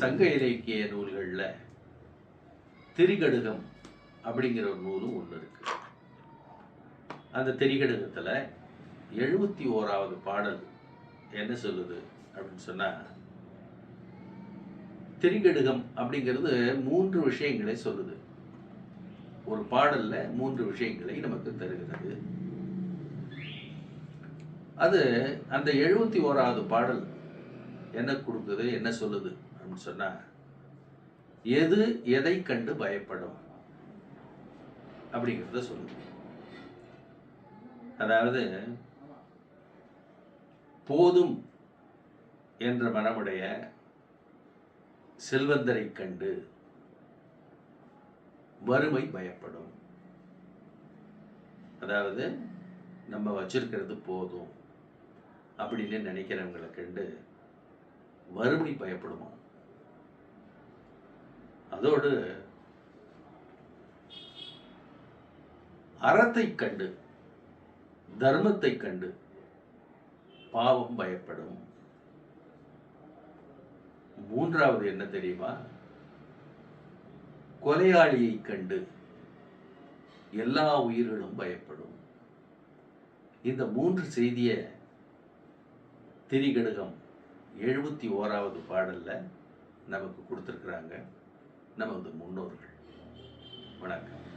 சங்க இலக்கிய நூல்களில் திரிகடுகம் அப்படிங்கிற ஒரு நூலும் ஒன்று இருக்கு. அந்த திரிகடுகத்தில் எழுபத்தி ஓராவது பாடல் என்ன சொல்லுது அப்படின்னு சொன்னால் திரிகடுகம் அப்படிங்கிறது மூன்று விஷயங்களை சொல்லுது. ஒரு பாடலில் மூன்று விஷயங்களை நமக்கு தருகிறது. அது அந்த எழுபத்தி ஓராவது பாடல் என்ன கொடுக்குது என்ன சொல்லுது? அப்படின்னு சொன்னா எது எதை கண்டு பயப்படும்? அப்படிங்கிறத சொல்லுது அதாவது போதும் என்ற மனமுடைய செல்வந்தரை கண்டு வறுமை பயப்படும். அதாவது நம்ம வச்சிருக்கிறது போதும் அப்படின்னு நினைக்கிறவங்களை கண்டு வறுமை பயப்படுமா? அதோடு அறத்தை கண்டு தர்மத்தை கண்டு பாவம் பயப்படும். மூன்றாவது என்ன தெரியுமா? கொலையாளியை கண்டு எல்லா உயிர்களும் பயப்படும். இந்த மூன்று செய்திய திரிகடுகம் எழுபத்தி ஓராவது பாடல்ல நமக்கு கொடுத்துருக்குறாங்க. நமது முன்னோர்கள். வணக்கம்.